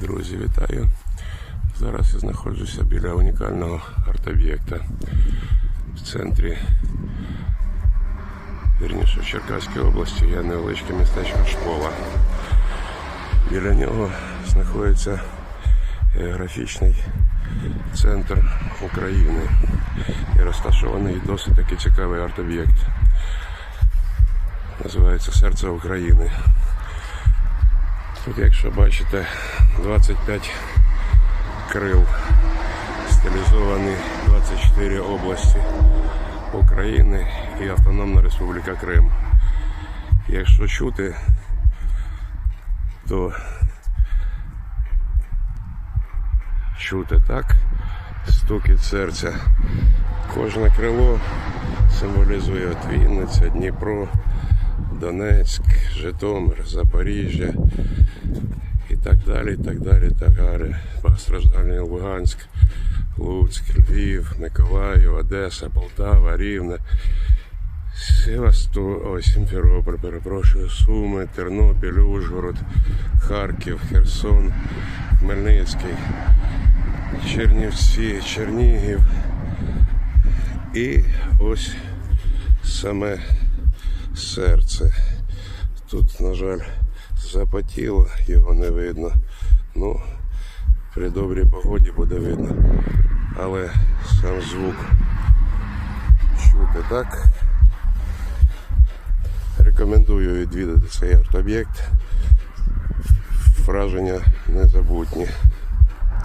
Друзі, вітаю! Зараз я знаходжуся біля унікального арт-об'єкта в центрі, вірніше в Черкаській області, є невеличке містечко Шпола. Біля нього знаходиться географічний центр України і розташований досить таки цікавий арт-об'єкт. Називається Серце України. Тут, якщо бачите, 25 крил стилізовані 24 області України і Автономна Республіка Крим. Якщо чути, то чути так, стукіт серця. Кожне крило символізує от Вінниця, Дніпро, Донецьк, Житомир, Запоріжжя і так далі, і так далі, так далі. Багатостраждальний Луганськ, Луцьк, Львів, Миколаїв, Одеса, Полтава, Рівне, Севастополь, Сімферополь, перепрошую, Суми, Тернопіль, Ужгород, Харків, Херсон, Хмельницький, Чернівці, Чернігів. І ось саме серце. Тут, на жаль, запотіло, його не видно. Ну, при добрій погоді буде видно. Але сам звук чути так. Рекомендую відвідати цей арт-об'єкт. Враження незабутні.